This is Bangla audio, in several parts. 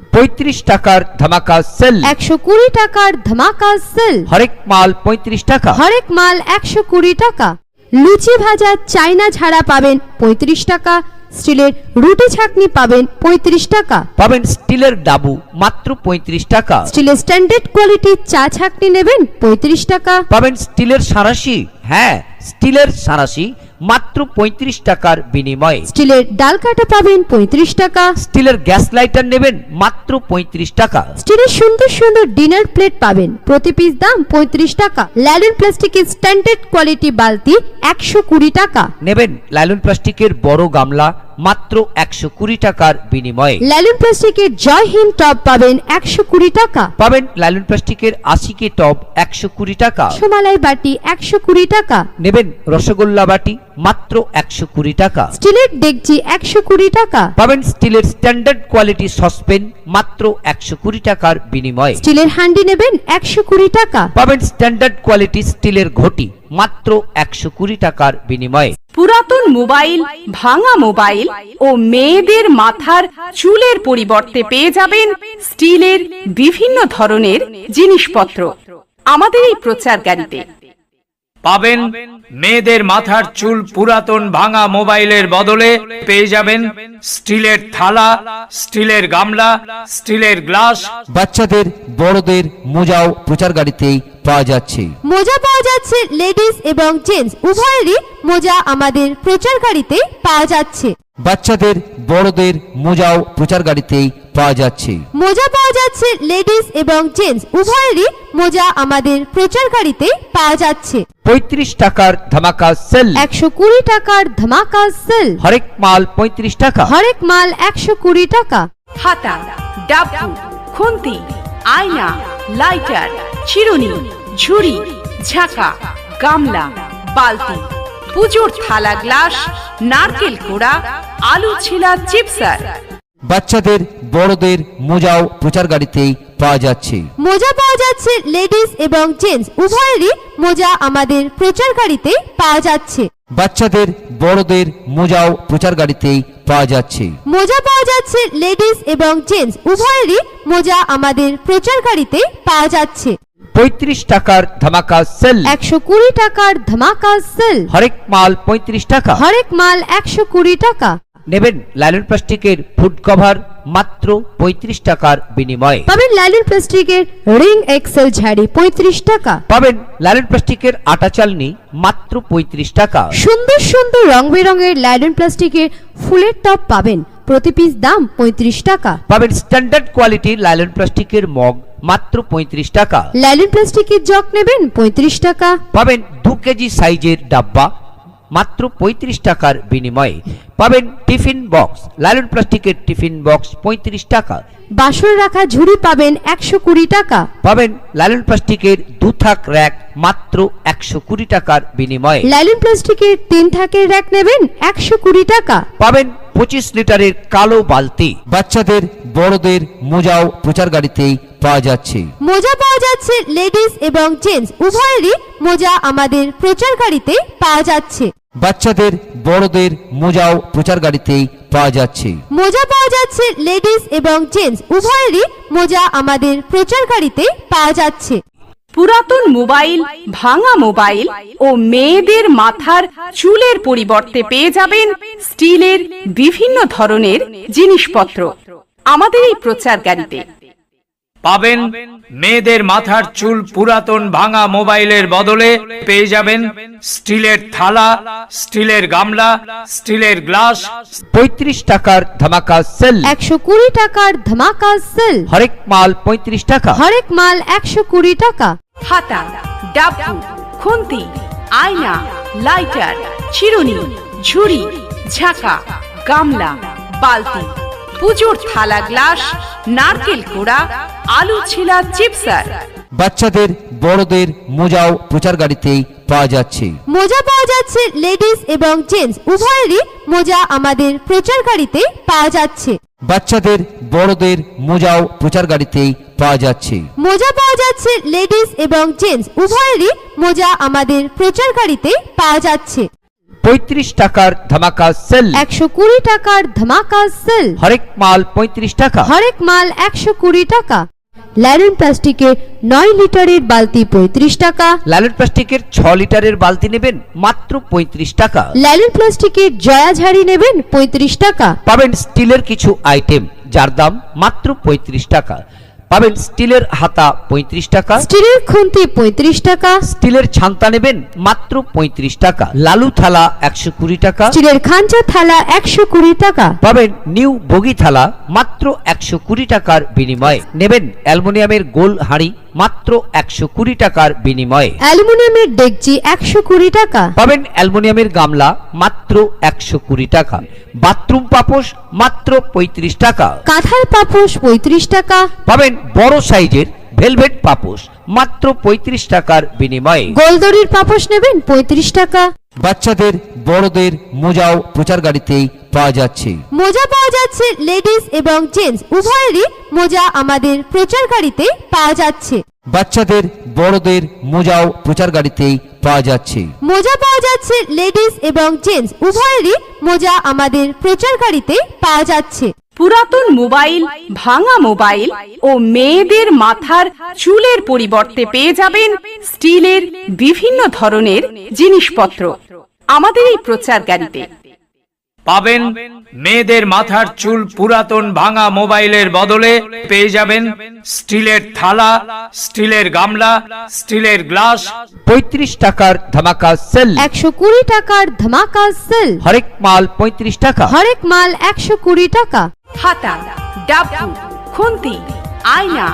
পঁয়ত্রিশ টাকার ধামাকা সেল। একশো কুড়ি টাকার ধামাকা সেল। হরেক মাল পঁয়ত্রিশ টাকা। হরেক মাল একশো কুড়ি টাকা। লুচি ভাজা চাইনা ঝাড়া পাবেন পঁয়ত্রিশ টাকা। স্টিলের রুটি ছাকনি পাবেন পঁয়ত্রিশ টাকা। পাবেন স্টিলের ডাবু মাত্র পঁয়ত্রিশ টাকা। স্টিলের স্ট্যান্ডার্ড কোয়ালিটির চা ছাকনি নেবেন পঁয়ত্রিশ টাকা। পাবেন স্টিলের সারাশি হ্যাঁ স্টিলের সারাশি মাত্র পঁয়ত্রিশ টাকার বিনিময়ে। স্টিলের ডাল কাটা পাবেন পঁয়ত্রিশ টাকা। স্টিলের গ্যাস লাইটার নেবেন মাত্র পঁয়ত্রিশ টাকা। স্টিলের সুন্দর সুন্দর ডিনার প্লেট পাবেন। প্রতি পিস দাম পঁয়ত্রিশ টাকা। ল্যালন প্লাস্টিকের স্ট্যান্ডার্ড কোয়ালিটি বালতি একশো কুড়ি টাকা। নেবেন লাইলন প্লাস্টিকের বড় গামলা মাত্র একশো কুড়ি টাকার বিনিময়ে। ল্যালন প্লাস্টিকের জয় হিন্দ টপ পাবেন একশো কুড়ি টাকা। পাবেন লাইলন প্লাস্টিকের আশি কে টপ একশো কুড়ি টাকা। সোমালাই বাটি একশো কুড়ি টাকা। নেবেন রসগোল্লা বাটি মাত্র একশো কুড়ি টাকা। স্টিলের ডেকচি একশো কুড়ি টাকা। পাবেন স্টিলের স্ট্যান্ডার্ড কোয়ালিটি সসপেন মাত্র একশো কুড়ি টাকার বিনিময়ে। স্টিলের হান্ডি নেবেন একশো কুড়ি টাকা। পাবেন স্ট্যান্ডার্ড কোয়ালিটি স্টিলের ঘটি মাত্র একশো কুড়ি টাকার বিনিময়ে। পুরাতন মোবাইল ভাঙা মোবাইল ও মেয়েদের মাথার চুলের পরিবর্তে পেয়ে যাবেন স্টিলের বিভিন্ন ধরনের জিনিসপত্র। আমাদের এই প্রচার গাড়িতে পাবেন মেয়েদের মাথার চুল পুরাতন ভাঙা মোবাইলের বদলে পেয়ে যাবেন স্টিলের থালা স্টিলের গামলা স্টিলের গ্লাস। বাচ্চাদের বড়দের মোজাও প্রচার গাড়িতেই পাওয়া যাচ্ছে। মোজা পাওয়া যাচ্ছে লেডিস এবং জেন্টস। উভয়েরই মোজা আমাদের প্রচার গাড়িতে পাওয়া যাচ্ছে। বাচ্চাদের বড়দের মোজাও প্রচার গাড়িতেই পাওয়া যাচ্ছে। মোজা পাওয়া যাচ্ছে লেডিস এবং জেন্টস। উভয়েরই মোজা আমাদের প্রচার গাড়িতে পাওয়া যাচ্ছে। পঁয়ত্রিশ টাকার ধামাকা সেল। একশো কুড়ি টাকার ধামাকা সেল। হরেক মাল পঁয়ত্রিশ টাকা। হরেক মাল একশো কুড়ি টাকা। খাতা ডাব্বু খুন্তি আয়না লাইটার চিরুনি ঝুড়ি ঝাঁকা গামলা বালতি পুজোর থালা গ্লাস নারকেল কোড়া আলু ছিলা চিপসার। বাচ্চাদের বড়দের মোজাও প্রচার গাড়িতেই পাওয়া যাচ্ছে। মোজা পাওয়া যাচ্ছে লেডিস এবং জেন্টস। উভয়েরই মোজা আমাদের প্রচার গাড়িতে পাওয়া যাচ্ছে। বাচ্চাদের বড়দের মোজাও প্রচার গাড়িতেই পাওয়া যাচ্ছে। মোজা পাওয়া যাচ্ছে লেডিস এবং জেন্টস। উভয়েরই মোজা আমাদের প্রচার গাড়িতে পাওয়া যাচ্ছে। পঁয়ত্রিশ টাকার ধামাকা সেল। একশো কুড়ি টাকার ধামাকা সেল। হরেক মাল পঁয়ত্রিশ টাকা। হরেক মাল একশো কুড়ি টাকা। নেবেন লাইলন প্লাস্টিকের ফুড কভার মাত্র পঁয়ত্রিশ টাকার বিনিময়ে। পাবেন লাইলন প্লাস্টিকের রিং এক্সেল ঝাড়ি পঁয়ত্রিশ টাকা। পাবেন লাইলন প্লাস্টিকের আটা চালনি মাত্র পঁয়ত্রিশ টাকা। সুন্দর সুন্দর রং বেরঙের লাইলন প্লাস্টিকের ফুলের টপ পাবেন। প্রতি পিস দাম পঁয়ত্রিশ টাকা। পাবেন স্ট্যান্ডার্ড কোয়ালিটির লাইলন প্লাস্টিকের মগ মাত্র পঁয়ত্রিশ টাকা। লাইলন প্লাস্টিকের জগ নেবেন পঁয়ত্রিশ টাকা। পাবেন দু কেজি সাইজের ডাব্বা মাত্র পঁয়ত্রিশ টাকার বিনিময়ে পাবেন টিফিন বক্স। লাইলন প্লাস্টিকের টিফিন বক্স পঁয়ত্রিশ টাকা। বাসন রাখা ঝুড়ি পাবেন একশো কুড়ি টাকা। পাবেন লাইলন প্লাস্টিকের দু থাক র্যাক মাত্র একশো কুড়ি টাকার বিনিময়ে। লাইলন প্লাস্টিকের তিন থাকের র্যাক নেবেন একশো কুড়ি টাকা। পাবেন পঁচিশ লিটারের কালো বালতি। বাচ্চাদের বড়দের মোজাও প্রচার গাড়িতেই পাওয়া যাচ্ছে। মোজা পাওয়া যাচ্ছে লেডিস এবং জেন্টস। উভয়েরই মোজা আমাদের প্রচার গাড়িতে পাওয়া যাচ্ছে। বাচ্চাদের বড়দের মোজাও প্রচার গাড়িতেই পাওয়া যাচ্ছে। মোজা পাওয়া যাচ্ছে লেডিস এবং জেন্টস। উভয়েরই মোজা আমাদের প্রচার গাড়িতে পাওয়া যাচ্ছে। পুরাতন মোবাইল ভাঙা মোবাইল ও মেয়েদের মাথার চুলের পরিবর্তে পেয়ে যাবেন স্টিলের বিভিন্ন ধরনের জিনিসপত্র। আমাদের এই প্রচার গাড়িতে পাবেন মেয়েদের মাথার চুল পুরাতন ভাঙা মোবাইলের বদলে পেয়ে যাবেন স্টিলের থালা স্টিলের গামলা স্টিলের গ্লাস। পঁয়ত্রিশ টাকার ধামাকা সেল। একশো কুড়ি টাকার ধামাকা সেল। হরেক মাল পঁয়ত্রিশ টাকা। হরেক মাল একশো কুড়ি টাকা। খাতা ডাব্বু খুন্তি আয়না লাইটার চিরুনি ঝুড়ি ঝাঁকা গামলা বালতি পুজোর থালা গ্লাস নারকেল কোড়া আলু ছিলা চিপসার। বাচ্চাদের বড়দের মোজাও প্রচার গাড়িতেই পাওয়া যাচ্ছে। মোজা পাওয়া যাচ্ছে লেডিস এবং জেন্টস। উভয়েরই মোজা আমাদের প্রচার গাড়িতে পাওয়া যাচ্ছে। বাচ্চাদের বড়দের মোজাও প্রচার গাড়িতেই পাওয়া যাচ্ছে। মোজা পাওয়া যাচ্ছে লেডিস এবং জেন্টস। উভয়েরই মোজা আমাদের প্রচার গাড়িতে পাওয়া যাচ্ছে। পঁয়ত্রিশ টাকার ধামাকা সেল। একশো কুড়ি টাকার ধামাকা সেল। হরেক মাল পঁয়ত্রিশ টাকা। হরেক মাল একশো কুড়ি টাকা। ল্যারন প্লাস্টিকের নয় লিটারের বালতি পঁয়ত্রিশ টাকা। লালন প্লাস্টিকের ছ লিটারের বালতি নেবেন মাত্র পঁয়ত্রিশ টাকা। ল্যালন প্লাস্টিকের জয়া ঝাড়ি নেবেন পঁয়ত্রিশ টাকা। পাবেন স্টিলের কিছু আইটেম যার দাম মাত্র পঁয়ত্রিশ টাকা। পাবেন স্টিলের হাতা পঁয়ত্রিশ টাকা। স্টিলের খুন্তি পঁয়ত্রিশ টাকা। স্টিলের ছান্তা নেবেন মাত্র পঁয়ত্রিশ টাকা। লালু থালা একশো কুড়ি টাকা। স্টিলের খাঞ্চা থালা একশো কুড়ি টাকা। পাবেন নিউ বগি থালা মাত্র একশো কুড়ি টাকার বিনিময়ে। নেবেন অ্যালমোনিয়ামের গোল হাঁড়ি। মাত্র একশো কুড়ি টাকার বিনিময়ে। অ্যালুমিনিয়ামের ডেকচি একশো কুড়ি টাকা। পাবেন অ্যালুমিনিয়ামের গামলা মাত্র একশো কুড়ি টাকা। বাথরুম পাপোশ মাত্র পঁয়ত্রিশ টাকা। কাঁথার পাপোশ পঁয়ত্রিশ টাকা। পাবেন বড় সাইজের ভেলভেট পাপোশ মাত্র পঁয়ত্রিশ টাকার বিনিময়ে। গোলদরির পাপোশ নেবেন পঁয়ত্রিশ টাকা। বাচ্চাদের বড়দের মোজাও প্রচার গাড়িতেই পাওয়া যাচ্ছে। মোজা পাওয়া যাচ্ছে লেডিস এবং জেন্টস। উভয়েরই মোজা আমাদের প্রচার গাড়িতে পাওয়া যাচ্ছে। বাচ্চাদের বড়দের মোজাও প্রচার গাড়িতেই পাওয়া যাচ্ছে। মোজা পাওয়া যাচ্ছে লেডিস এবং জেন্টস। উভয়েরই মোজা আমাদের প্রচার গাড়িতে পাওয়া যাচ্ছে। পুরাতন মোবাইল ভাঙা মোবাইল ও মেয়েদের মাথার চুলের পরিবর্তে পেয়ে যাবেন স্টিলের বিভিন্ন ধরনের জিনিসপত্র। আমাদের এই প্রচার গাড়িতে পাবেন মেয়েদের মাথার চুল পুরাতন ভাঙা মোবাইলের বদলে পেয়ে যাবেন স্টিলের থালা স্টিলের গামলা স্টিলের গ্লাস। পঁয়ত্রিশ টাকার ধামাকা সেল। একশো কুড়ি টাকার ধামাকা সেল। হরেক মাল পঁয়ত্রিশ টাকা। হরেক মাল একশো কুড়ি টাকা। হাতা ডাব্বু খুন্তি আয়না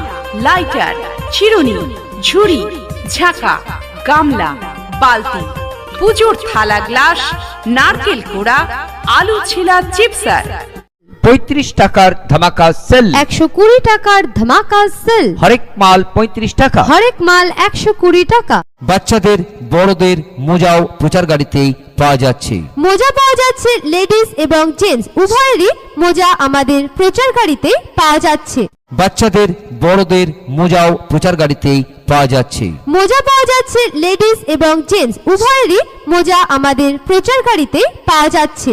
লাইটার চিরুনি ঝুড়ি ঝাঁকা গামলা বালতি। পুজোর থালা গ্লাস নারকেল কোড়া আলু ছিলা চিপসার। পঁয়ত্রিশ টাকার ধামাকা সেল। একশো কুড়ি টাকার ধামাকা সেল। হরেক মাল পঁয়ত্রিশ টাকা। হরেক মাল একশো কুড়ি টাকা। বাচ্চাদের বড়দের মোজাও প্রচার গাড়িতেই পাওয়া যাচ্ছে। মোজা পাওয়া যাচ্ছে লেডিস এবং জেন্টস। উভয়েরই মোজা আমাদের প্রচার গাড়িতে পাওয়া যাচ্ছে। বাচ্চাদের বড়দের মোজাও প্রচার গাড়িতেই পাওয়া যাচ্ছে। মোজা পাওয়া যাচ্ছে লেডিস এবং জেন্টস। উভয়েরই মোজা আমাদের প্রচার গাড়িতে পাওয়া যাচ্ছে।